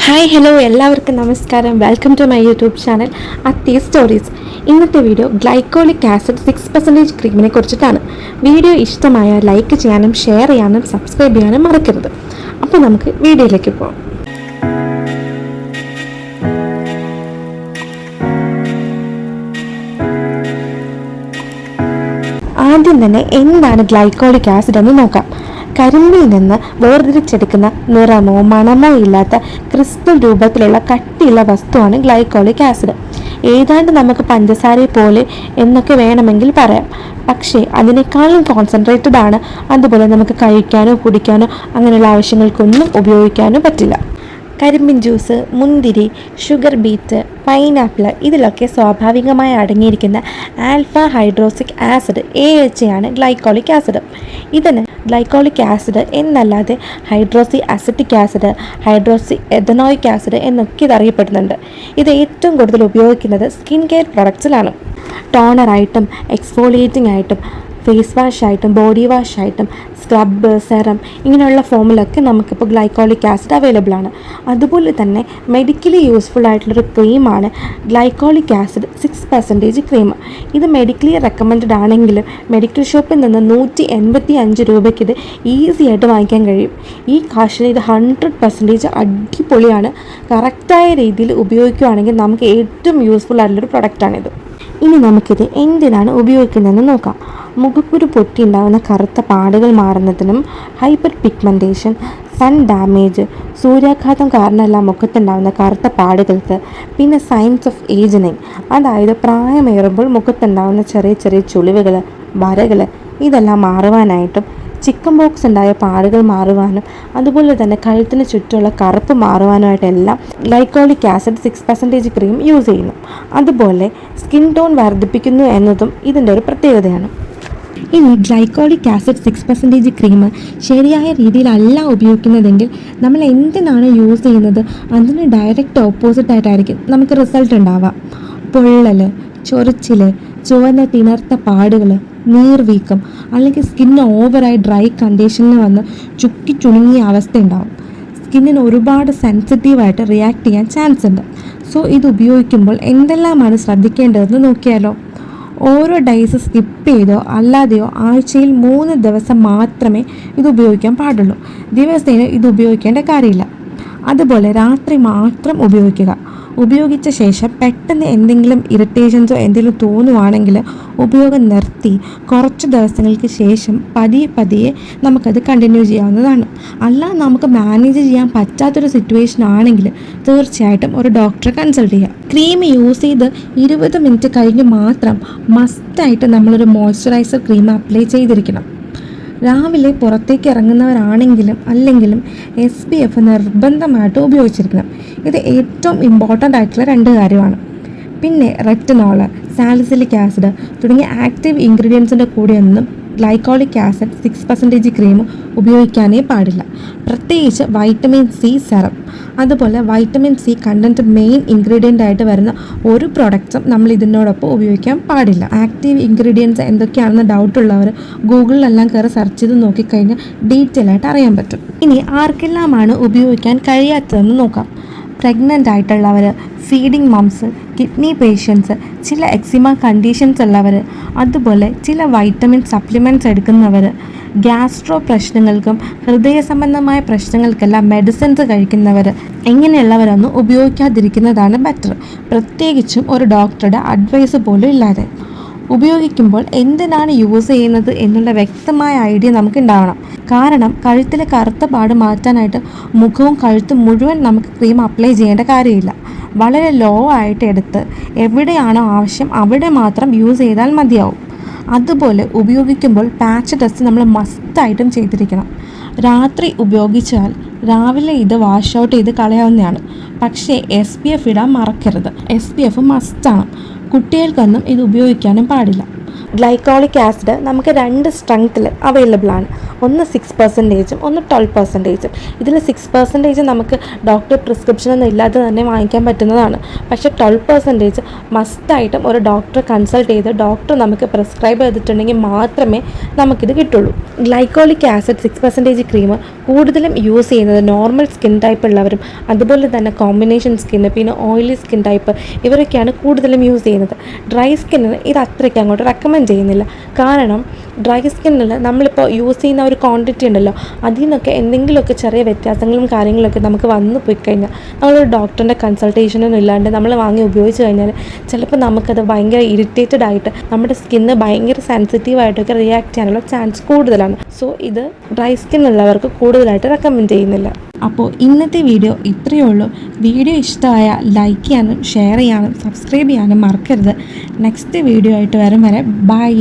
Hi hello എല്ലാവർക്കും നമസ്കാരം. Welcome to my YouTube channel Athi stories ഇന്നത്തെ video glycolic acid six percentage ക്രീമിനെ കുറിച്ചിട്ടാണ്. Video ഇഷ്ടമായ ലൈക്ക് ചെയ്യാനും ഷെയർ ചെയ്യാനും സബ്സ്ക്രൈബ് ചെയ്യാനും മറക്കരുത്. അപ്പോൾ നമുക്ക് വീഡിയോയിലേക്ക് പോകാം ആദ്യം തന്നെ എന്താണ് ഗ്ലൈക്കോളിക് ആസിഡ് എന്ന് നോക്കാം. കരിമ്പിൽ നിന്ന് വേർതിരിച്ചെടുക്കുന്ന നിറമോ മണമോ ഇല്ലാത്ത ക്രിസ്റ്റൽ രൂപത്തിലുള്ള കട്ടിയുള്ള വസ്തുവാണ് ഗ്ലൈക്കോളിക് ആസിഡ്. ഏതാണ്ട് നമുക്ക് പഞ്ചസാരയെ പോലെ എന്നൊക്കെ വേണമെങ്കിൽ പറയാം. പക്ഷേ അതിനേക്കാളും കോൺസെൻട്രേറ്റഡ് ആണ്. അതുപോലെ നമുക്ക് കഴിക്കാനോ കുടിക്കാനോ അങ്ങനെയുള്ള ആവശ്യങ്ങൾക്കൊന്നും ഉപയോഗിക്കാനോ പറ്റില്ല. കരിമ്പിൻ ജ്യൂസ് മുന്തിരി ഷുഗർ ബീറ്റ് പൈനാപ്പിൾ ഇതിലൊക്കെ സ്വാഭാവികമായി അടങ്ങിയിരിക്കുന്ന alpha hydroxy acid A H ആണ് ഗ്ലൈക്കോളിക് ആസിഡ്. ഇതിന് ഗ്ലൈക്കോളിക് ആസിഡ് എന്നല്ലാതെ hydroxy acetic acid hydroxy ethanoic acid എന്നൊക്കെ ഇത് അറിയപ്പെടുന്നുണ്ട് ഇത് ഏറ്റവും കൂടുതൽ ഉപയോഗിക്കുന്നത് സ്കിൻ കെയർ പ്രൊഡക്ട്സിലാണ്. ടോണറായിട്ടും എക്സ്ഫോളിയേറ്റിംഗ് ആയിട്ടും ഫേസ് വാഷായിട്ടും ബോഡി വാഷായിട്ടും സ്ക്രബ് സെറം ഇങ്ങനെയുള്ള ഫോമിലൊക്കെ നമുക്കിപ്പോൾ ഗ്ലൈക്കോളിക് ആസിഡ് അവൈലബിൾ ആണ്. അതുപോലെ തന്നെ മെഡിക്കലി യൂസ്ഫുൾ ആയിട്ടുള്ളൊരു ക്രീമാണ് glycolic acid six percentage cream ഇത് മെഡിക്കലി റെക്കമെൻഡഡ് ആണെങ്കിലും മെഡിക്കൽ ഷോപ്പിൽ നിന്ന് നൂറ്റി എൺപത്തി അഞ്ച് രൂപയ്ക്ക് ഇത് ഈസി ആയിട്ട് വാങ്ങിക്കാൻ കഴിയും. ഈ കാശിന് ഇത് ഹൺഡ്രഡ് പെർസെന്റേജ് അടിപൊളിയാണ്. കറക്റ്റായ രീതിയിൽ ഉപയോഗിക്കുകയാണെങ്കിൽ നമുക്ക് ഏറ്റവും യൂസ്ഫുൾ ആയിട്ടുള്ളൊരു പ്രൊഡക്റ്റാണിത് ഇനി നമുക്കിത് എന്തിനാണ് ഉപയോഗിക്കുന്നതെന്ന് നോക്കാം. മുഖക്കുരു പൊട്ടിയുണ്ടാകുന്ന കറുത്ത പാടുകൾ മാറുന്നതിനും ഹൈപ്പർ പിഗ്മെന്റേഷൻ സൺ ഡാമേജ് സൂര്യാഘാതം കാരണമല്ല മുഖത്തുണ്ടാകുന്ന കറുത്ത പാടുകൾക്ക്. പിന്നെ സയൻസ് ഓഫ് ഏജിനിങ് അതായത് പ്രായമേറുമ്പോൾ മുഖത്തുണ്ടാകുന്ന ചെറിയ ചെറിയ ചുളിവുകൾ വരകൾ ഇതെല്ലാം മാറുവാനായിട്ടും ചിക്കൻ ബോക്സ് ഉണ്ടായ പാടുകൾ മാറുവാനും അതുപോലെ തന്നെ കഴുത്തിന് ചുറ്റുമുള്ള കറുപ്പ് മാറുവാനുമായിട്ടെല്ലാം glycolic acid six percentage cream use ചെയ്യുന്നു. അതുപോലെ സ്കിൻ ടോൺ വർദ്ധിപ്പിക്കുന്നു എന്നതും ഇതിന്റെ ഒരു പ്രത്യേകതയാണ്. ഇനി glycolic acid six percentage cream ശരിയായ രീതിയിലല്ല ഉപയോഗിക്കുന്നതെങ്കിൽ നമ്മൾ എന്തിനാണ് യൂസ് ചെയ്യുന്നത്? അതിന് ഡയറക്റ്റ് ഓപ്പോസിറ്റ് ആയിട്ടായിരിക്കും നമുക്ക് റിസൾട്ട് ഉണ്ടാവാം പൊള്ളൽ ചൊറിച്ചിൽ ചുവന്ന തിണർത്ത പാടുകൾ നീർവീക്കം അല്ലെങ്കിൽ സ്കിന്ന് ഓവറായി ഡ്രൈ കണ്ടീഷനിൽ വന്ന് ചുക്കി ചുണുങ്ങിയ അവസ്ഥ ഉണ്ടാവും. സ്കിന്നിന് ഒരുപാട് സെൻസിറ്റീവായിട്ട് റിയാക്ട് ചെയ്യാൻ ചാൻസ് ഉണ്ട്. സോ ഇത് ഉപയോഗിക്കുമ്പോൾ എന്തെല്ലാമാണ് ശ്രദ്ധിക്കേണ്ടതെന്ന് നോക്കിയാലോ? ഓരോ ഡേയ്സ് സ്കിപ്പ് ചെയ്തോ അല്ലാതെയോ ആഴ്ചയിൽ മൂന്ന് ദിവസം മാത്രമേ ഇത് ഉപയോഗിക്കാൻ പാടുള്ളൂ. ദിവസേന ഇത് ഉപയോഗിക്കേണ്ട കാര്യമില്ല. അതുപോലെ രാത്രി മാത്രം ഉപയോഗിക്കുക. ഉപയോഗിച്ച ശേഷം പെട്ടെന്ന് എന്തെങ്കിലും ഇറിറ്റേഷൻസോ എന്തെങ്കിലും തോന്നുവാണെങ്കിൽ ഉപയോഗം നിർത്തി കുറച്ച് ദിവസങ്ങൾക്ക് ശേഷം പതിയെ പതിയെ നമുക്കത് കണ്ടിന്യൂ ചെയ്യാവുന്നതാണ്. അല്ല നമുക്ക് മാനേജ് ചെയ്യാൻ പറ്റാത്തൊരു സിറ്റുവേഷൻ ആണെങ്കിൽ തീർച്ചയായിട്ടും ഒരു ഡോക്ടറെ കൺസൾട്ട് ചെയ്യാം. ക്രീം യൂസ് ചെയ്ത് ഇരുപത് മിനിറ്റ് കഴിഞ്ഞ് മാത്രം മസ്റ്റായിട്ട് നമ്മളൊരു മോയ്സ്ചറൈസർ ക്രീം അപ്ലൈ ചെയ്തിരിക്കണം. രാവിലെ പുറത്തേക്ക് ഇറങ്ങുന്നവരാണെങ്കിലും അല്ലെങ്കിലും എസ് പി എഫ് നിർബന്ധമായിട്ട് ഉപയോഗിച്ചിരിക്കണം. ഇത് ഏറ്റവും ഇമ്പോർട്ടന്റ് ആയിട്ടുള്ള രണ്ട് കാര്യമാണ്. പിന്നെ റെറ്റനോൾ സാലിസിലിക് ആസിഡ് തുടങ്ങിയ ആക്റ്റീവ് ഇൻഗ്രീഡിയൻസിന്റെ കൂടെയൊന്നും glycolic acid six percentage cream ഉപയോഗിക്കാനേ പാടില്ല. പ്രത്യേകിച്ച് വൈറ്റമിൻ സി സെറം അതുപോലെ vitamin C content main ingredient ആയിട്ട് വരുന്ന ഒരു പ്രൊഡക്ട്സും നമ്മൾ ഇതിനോടൊപ്പം ഉപയോഗിക്കാൻ പാടില്ല. ആക്റ്റീവ് ഇൻഗ്രീഡിയൻസ് എന്തൊക്കെയാണെന്ന് ഡൗട്ട് ഉള്ളവർ ഗൂഗിളിലെല്ലാം കയറി സെർച്ച് ചെയ്ത് നോക്കിക്കഴിഞ്ഞാൽ ഡീറ്റെയിൽ ആയിട്ട് അറിയാൻ പറ്റും. ഇനി ആർക്കെല്ലാമാണ് ഉപയോഗിക്കാൻ കഴിയാത്തതെന്ന് നോക്കാം. പ്രഗ്നന്റ് ആയിട്ടുള്ളവർ ഫീഡിങ് മംസ് കിഡ്നി പേഷ്യൻസ് ചില എക്സിമ കണ്ടീഷൻസ് ഉള്ളവർ അതുപോലെ ചില വൈറ്റമിൻ സപ്ലിമെന്റ്സ് എടുക്കുന്നവർ ഗ്യാസ്ട്രോ പ്രശ്നങ്ങൾക്കും ഹൃദയ സംബന്ധമായ പ്രശ്നങ്ങൾക്കെല്ലാം മെഡിസിൻസ് കഴിക്കുന്നവർ ഇങ്ങനെയുള്ളവരൊന്നും ഉപയോഗിക്കാതിരിക്കുന്നതാണ് ബെറ്റർ പ്രത്യേകിച്ചും ഒരു ഡോക്ടറുടെ അഡ്വൈസ് പോലും ഇല്ലാതെ. ഉപയോഗിക്കുമ്പോൾ എന്തിനാണ് യൂസ് ചെയ്യുന്നത് എന്നുള്ള വ്യക്തമായ ഐഡിയ നമുക്ക് ഉണ്ടാവണം കാരണം കഴുത്തിലെ കറുത്ത പാട് മാറ്റാനായിട്ട് മുഖവും കഴുത്തും മുഴുവൻ നമുക്ക് ക്രീം അപ്ലൈ ചെയ്യേണ്ട കാര്യമില്ല. വളരെ ലോ ആയിട്ട് എടുത്ത് എവിടെയാണോ ആവശ്യം അവിടെ മാത്രം യൂസ് ചെയ്താൽ മതിയാവും. അതുപോലെ ഉപയോഗിക്കുമ്പോൾ പാച്ച് ടെസ്റ്റ് നമ്മൾ മസ്റ്റായിട്ടും ചെയ്തിരിക്കണം. രാത്രി ഉപയോഗിച്ചാൽ രാവിലെ ഇത് വാഷ് ഔട്ട് ചെയ്ത് കളയാവുന്നതാണ്. പക്ഷേ എസ് പി എഫ് ഇടാൻ മറക്കരുത്. എസ് പി എഫ് മസ്റ്റാണ് കുട്ടികൾക്കൊന്നും ഇത് ഉപയോഗിക്കാനും പാടില്ല. ഗ്ലൈക്കോളിക് ആസിഡ് നമുക്ക് രണ്ട് സ്ട്രെങ്ത്തിൽ അവൈലബിൾ ആണ്. ഒന്ന് സിക്സ് പെർസെന്റേജും ഒന്ന് ട്വൽവ് പെർസെന്റേജും ഇതിൽ സിക്സ് പെർസെന്റേജ് നമുക്ക് ഡോക്ടർ പ്രിസ്ക്രിപ്ഷനൊന്നും ഇല്ലാതെ തന്നെ വാങ്ങിക്കാൻ പറ്റുന്നതാണ്. പക്ഷേ ട്വൽവ് പെർസെന്റേജ് മസ്റ്റായിട്ടും ഒരു ഡോക്ടറെ കൺസൾട്ട് ചെയ്ത് ഡോക്ടർ നമുക്ക് പ്രിസ്ക്രൈബ് ചെയ്തിട്ടുണ്ടെങ്കിൽ മാത്രമേ നമുക്കിത് കിട്ടുള്ളൂ. Glycolic acid six percentage cream കൂടുതലും യൂസ് ചെയ്യുന്നത് നോർമൽ സ്കിൻ ടൈപ്പ് ഉള്ളവരും അതുപോലെ തന്നെ കോമ്പിനേഷൻ സ്കിന്ന് പിന്നെ ഓയിലി സ്കിൻ ടൈപ്പ് ഇവരൊക്കെയാണ് കൂടുതലും യൂസ് ചെയ്യുന്നത്. ഡ്രൈ സ്കിന്നിന് ഇത് അത്രയ്ക്ക് അങ്ങോട്ട് റെക്കമെൻഡ് ചെയ്യുന്നില്ല. കാരണം ഡ്രൈ സ്കിന്നിൽ നമ്മളിപ്പോൾ യൂസ് ചെയ്യുന്ന ഒരു ക്വാണ്ടിറ്റി ഉണ്ടല്ലോ അതിൽ നിന്നൊക്കെ എന്തെങ്കിലുമൊക്കെ ചെറിയ വ്യത്യാസങ്ങളും കാര്യങ്ങളൊക്കെ നമുക്ക് വന്നു പോയി കഴിഞ്ഞാൽ നമ്മളൊരു ഡോക്ടറിന്റെ കൺസൾട്ടേഷനൊന്നും ഇല്ലാണ്ട് നമ്മൾ വാങ്ങി ഉപയോഗിച്ച് കഴിഞ്ഞാൽ ചിലപ്പോൾ നമുക്കത് ഭയങ്കര ഇറിറ്റേറ്റഡ് ആയിട്ട് നമ്മുടെ സ്കിന്ന് ഭയങ്കര സെൻസിറ്റീവ് ആയിട്ടൊക്കെ റിയാക്ട് ചെയ്യാനുള്ള ചാൻസ് കൂടുതലാണ്. സോ ഇത് ഡ്രൈ സ്കിൻ ഉള്ളവർക്ക് കൂടുതലായിട്ട് റെക്കമെൻഡ് ചെയ്യുന്നില്ല. അപ്പോൾ ഇന്നത്തെ വീഡിയോ ഇത്രയേ ഉള്ളൂ. വീഡിയോ ഇഷ്ടമായ ലൈക്ക് ചെയ്യാനും ഷെയർ ചെയ്യാനും സബ്സ്ക്രൈബ് ചെയ്യാനും മറക്കരുത്. നെക്സ്റ്റ് വീഡിയോ ആയിട്ട് വരും വരെ ബൈ